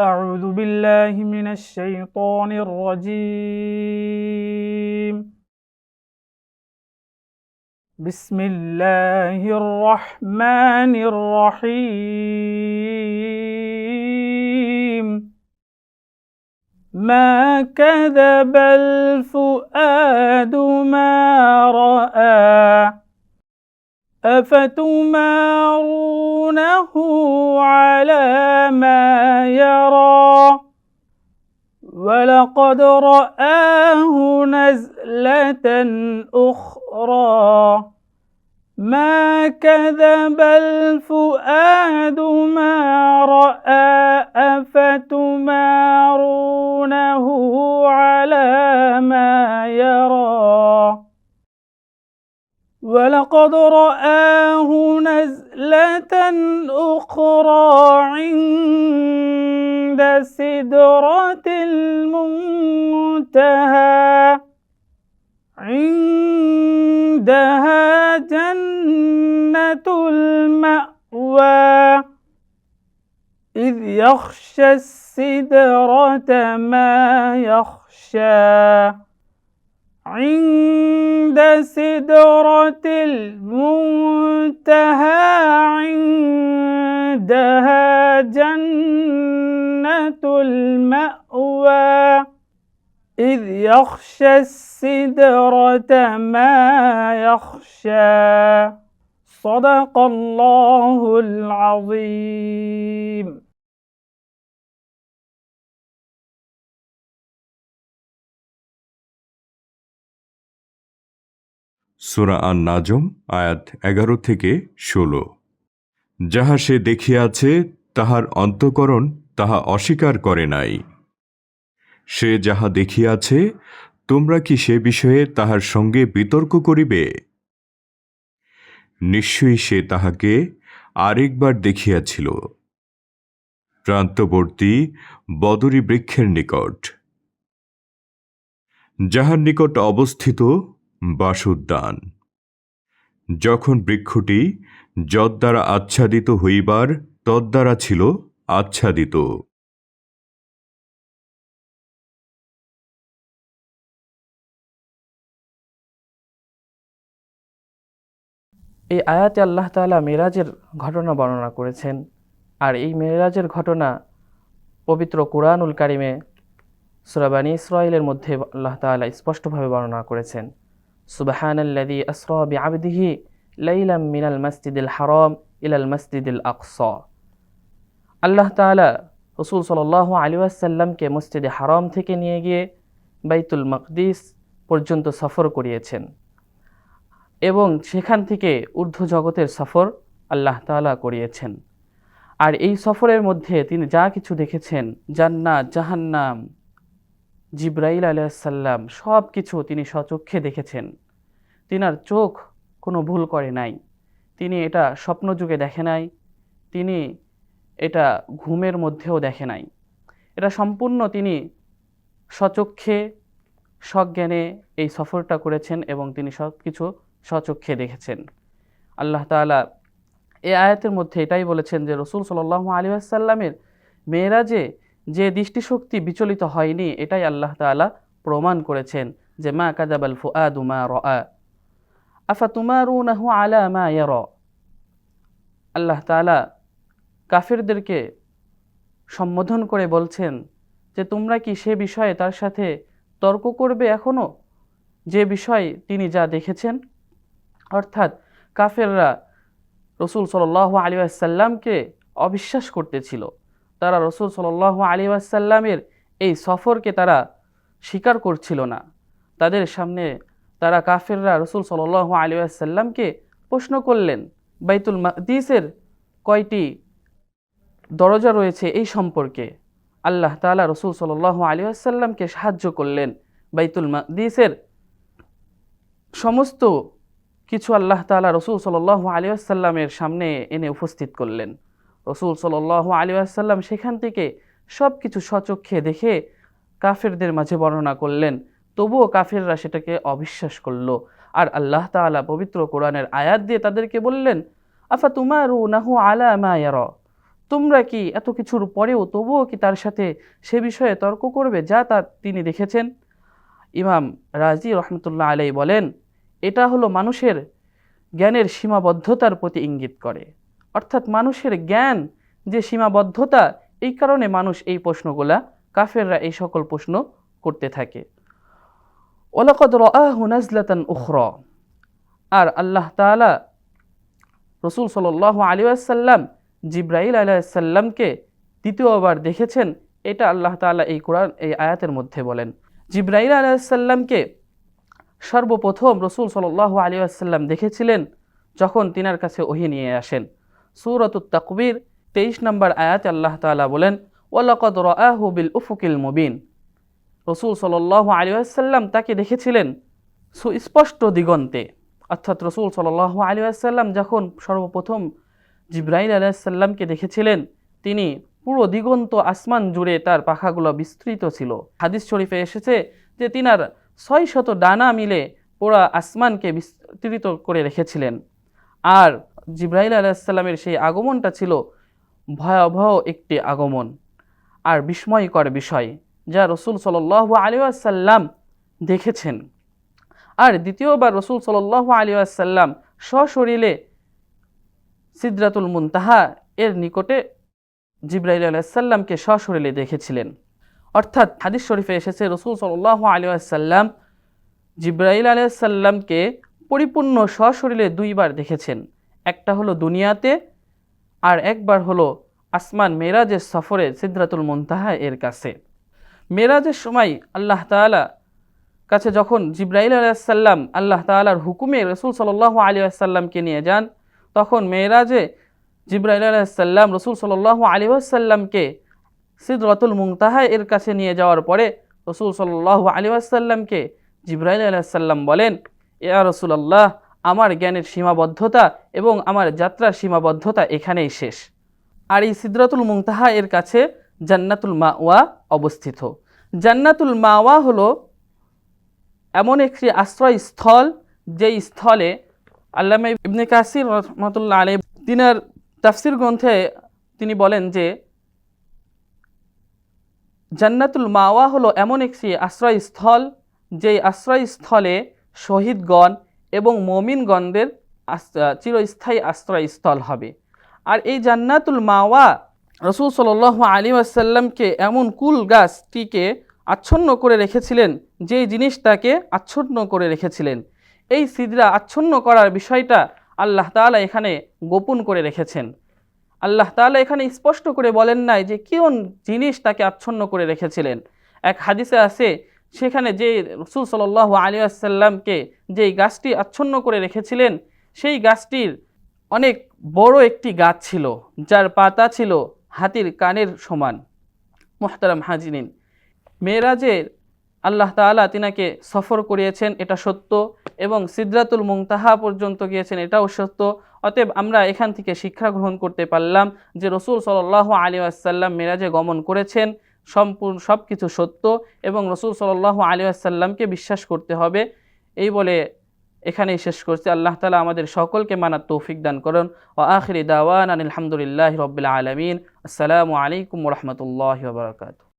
أعوذ بالله من الشيطان الرجيم. بسم الله الرحمن الرحيم. ما كذب الفؤاد ما رأى. أفتمارونه على ما ولقد رآه نزلة أخرى. ما كذب الفؤاد ما رأى أفتمارونه ولقد رآه نزلة أخرى عند سدرة المنتهى عندها جنة المأوى إذ يخشى السدرة ما يخشى عند سدرة المنتهى عندها جنة المأوى. إذ يخشى السدرة ما يخشى. صدق الله العظيم. সুরা আন নাজম আয়াত এগারো থেকে ষোলো। যাহা সে দেখিয়াছে, তাহার অন্তকরণ তাহা অস্বীকার করে নাই। সে যাহা দেখিয়াছে, তোমরা কি সে বিষয়ে তাহার সঙ্গে বিতর্ক করিবে? নিশ্চয়ই সে তাহাকে আরেকবার দেখিয়াছিল। প্রান্তবর্তী বদরী বৃক্ষের নিকট। যাহার নিকট অবস্থিত বাসুদ্যান যখন বৃক্ষটি যদ্বারা আচ্ছাদিত হইবার, তদ্বারা ছিল আচ্ছাদিত। এই আয়াতে আল্লাহ তাআলা মেরাজের ঘটনা বর্ণনা করেছেন। আর এই মেরাজের ঘটনা পবিত্র কুরআনুল কারিমে সুরাবানি ইসরাইলের মধ্যে আল্লাহ তাআলা স্পষ্টভাবে বর্ণনা করেছেন। সুবাহানাল্লাযী আসরা বিআবদিহি লাইলাম মিনাল মাসজিদিল হারাম ইলাল মাসজিদিল আকসা। আল্লাহ তাআলা রসুল সাল্লাল্লাহু আলাইহি ওয়াসাল্লামকে মসজিদে হারাম থেকে নিয়ে গিয়ে বাইতুল মাকদিস পর্যন্ত সফর করিয়েছেন এবং সেখান থেকে ঊর্ধ্ব জগতের সফর আল্লাহ তাআলা করিয়েছেন। আর এই সফরের মধ্যে তিনি যা কিছু দেখেছেন, জান্নাত, জাহান্নাম, জিব্রাইল আলাইসাল্লাম সব কিছু তিনি স্বচক্ষে দেখেছেন। তিনার চোখ কোনো ভুল করে নাই। তিনি এটা স্বপ্নযুগে দেখে নাই। তিনি এটা ঘুমের মধ্যেও দেখে নাই। এটা সম্পূর্ণ তিনি স্বচক্ষে সজ্ঞানে এই সফরটা করেছেন এবং তিনি সব কিছু স্বচক্ষে দেখেছেন। আল্লাহ তাআলা এ আয়াতের মধ্যে এটাই বলেছেন যে, রসুল সাল্লাহ আলী আসাল্লামের মেয়েরাজে যে দৃষ্টিশক্তি বিচলিত হয়নি, এটাই আল্লাহ তাআলা প্রমাণ করেছেন যে, মা কাদাবাল ফুআদু মা রআ। আফা তুমারুনাহু আলা মা ইয়ারা? আল্লাহ তাআলা কাফিরদেরকে সম্বোধন করে বলছেন যে, তোমরা কি সে বিষয়ে তার সাথে তর্ক করবে এখনও যে বিষয় তিনি যা দেখেছেন, অর্থাৎ কাফেররা রসুল সাল্লাহ আলী আসাল্লামকে অবিশ্বাস করতেছিল। তারা রসুল সাল্লাহ আলী আসাল্লামের এই সফরকে তারা স্বীকার করছিল না। তাদের সামনে তারা কাফেররা রসুল সাল্লাহ আলী আসাল্লামকে প্রশ্ন করলেন, বাইতুল মাকদিসের কয়টি দরজা রয়েছে এই সম্পর্কে? আল্লাহ তালা রসুল সাল্লাহ আলী আসাল্লামকে সাহায্য করলেন, বাইতুল মাকদিসের সমস্ত কিছু আল্লাহ তালা রসুল সাল্লাহ আলী আসাল্লামের সামনে এনে উপস্থিত করলেন। রসুল সাল্লাহ আলী আসাল্লাম সেখান থেকে সব কিছু সচক্ষে দেখে কাফেরদের মাঝে বর্ণনা করলেন তবুও কাফেররা সেটাকে অবিশ্বাস করল। আর আল্লাহ তাআলা পবিত্র কোরআনের আয়াত দিয়ে তাদেরকে বললেন আফা তুমারু নাহু আলা মা ইয়ারা? তোমরা কি এত কিছুর পরেও তবুও কি তার সাথে সে বিষয়ে তর্ক করবে যা তা তিনি দেখেছেন? ইমাম রাজি রহমতুল্লাহ আলাই বলেন, এটা হলো মানুষের জ্ঞানের সীমাবদ্ধতার প্রতি ইঙ্গিত করে। অর্থাৎ মানুষের জ্ঞান যে সীমাবদ্ধতা, এই কারণে মানুষ এই প্রশ্নগুলা, কাফেররা এই সকল প্রশ্ন করতে থাকে। ওলাকদ রাহু নাজলাতান উখরা। আর আল্লাহ তাআলা রসুল সাল্লাহ আলী আসাল্লাম জিব্রাইল আলাইসাল্লামকে দ্বিতীয়বার দেখেছেন। এটা আল্লাহ তাআলা এই কোরআন, এই আয়াতের মধ্যে বলেন। জিব্রাইল আলাইসাল্লামকে সর্বপ্রথম রসুল সাল্লাহ আলী আসাল্লাম দেখেছিলেন যখন তিনার কাছে ওহি নিয়ে আসেন। সুরত তাকবির, তেইশ নম্বর আয়াতে আল্লাহ তাআলা বলেন, ওয়ালাকদ রাহু বিল উফুকিল মুবিন। রসুল সাল্লাহ আলী আসাল্লাম তাকে দেখেছিলেন সুস্পষ্ট দিগন্তে। অর্থাৎ রসুল সাল্লাহ আলী আসাল্লাম যখন সর্বপ্রথম জিব্রাইল আলাইসাল্লামকে দেখেছিলেন, তিনি পুরো দিগন্ত আসমান জুড়ে তার পাখাগুলো বিস্তৃত ছিল। হাদিস শরীফে এসেছে যে তিনার ছয় শত ডানা মিলে পুরো আসমানকে বিস্তৃত করে রেখেছিলেন। আর জিব্রাইল আলাইসাল্লামের সেই আগমনটা ছিল ভয়াবহ একটি আগমন। আর বিস্ময়কর বিষয় যা রসুল সাল্লাহ আলী আসাল্লাম দেখেছেন। আর দ্বিতীয়বার রসুল সাল্লাহ আলী আসাল্লাম সশরীরে সিদ্রাতুল মুনতাহা এর নিকটে জিব্রাইল আলাইসাল্লামকে সশরীরে দেখেছিলেন। অর্থাৎ হাদিস শরীফে এসেছে রসুল সাল্লাহ আলী আসাল্লাম জিব্রাইল আলাইসাল্লামকে পরিপূর্ণ সশরীরে দুইবার দেখেছেন। একটা হলো দুনিয়াতে আর একবার হলো আসমান মেরাজের সফরে সিদ্রাতুল মুনতাহা এর কাছে। মেরাজের সময় আল্লাহ তাআলা কাছে যখন জিব্রাইল আলাইসাল্লাম আল্লাহ তাআলার হুকুমে রসুল সাল্লাহ আলী আসাল্লামকে নিয়ে যান, তখন মেয়েরাজে জিব্রাইল আলাইসাল্লাম রসুল সাল্লাহ আলী আসাল্লামকে সিদরতুল মুংতাহা এর কাছে নিয়ে যাওয়ার পরে রসুল সাল্লাহ আলী আসাল্লামকে জিব্রাইল আলাইসাল্লাম বলেন, ইয়া রসুলাল্লাহ, আমার জ্ঞানের সীমাবদ্ধতা এবং আমার যাত্রার সীমাবদ্ধতা এখানেই শেষ। আর এই সিদরাতুল মুংতাহা এর কাছে জান্নাতুল মাওয়া অবস্থিত। জান্নাতুল মাওয়া হলো এমন একটি আশ্রয়স্থল, যেই স্থলে আল্লামা ইবনে কাসির রহমতুল্লাহ আলী তিনার তাফসির গ্রন্থে তিনি বলেন যে, জান্নাতুল মাওয়া হলো এমন একটি আশ্রয়স্থল, যেই আশ্রয়স্থলে শহীদগণ এবং মমিনগণদের চিরস্থায়ী আশ্রয়স্থল হবে। আর এই জান্নাতুল মাওয়া রসুল সাল আলী আসাল্লামকে এমন কুল গাছটিকে আচ্ছন্ন করে রেখেছিলেন, যেই জিনিস তাকে আচ্ছন্ন করে রেখেছিলেন। এই সিদরা আচ্ছন্ন করার বিষয়টা আল্লাহ তালা এখানে গোপন করে রেখেছেন। আল্লাহ তালা এখানে স্পষ্ট করে বলেন নাই যে কোন জিনিস তাকে আচ্ছন্ন করে রেখেছিলেন। এক হাদিসে আছে, সেখানে যে রসুল সাল আলী আসাল্লামকে যেই গাছটি আচ্ছন্ন করে রেখেছিলেন, সেই গাছটির অনেক বড় একটি গাছ ছিল, যার পাতা ছিল হাতির কানের সমান। মোহতারাম হাজিনিন মেয়েরাজের আল্লাহ তালা তিনাকে সফর করিয়েছেন, এটা সত্য, এবং সিদ্রাতুল মুংতাহা পর্যন্ত গিয়েছেন, এটাও সত্য। অতএব আমরা এখান থেকে শিক্ষা গ্রহণ করতে পারলাম যে রসুল সাল আলী আসাল্লাম মেরাজে গমন করেছেন, সম্পূর্ণ সব কিছু সত্য, এবং রসুল সাল আলী আসাল্লামকে বিশ্বাস করতে হবে। এই বলে এখানেই শেষ করছি। আল্লাহ তালা আমাদের সকলকে মানার তৌফিক দান করুন। ও আখরি দাওয়ান আলহামদুলিল্লাহ রবিল আলমিন। আসসালামু আলাইকুম রহমতুল্লাহ বারকাতু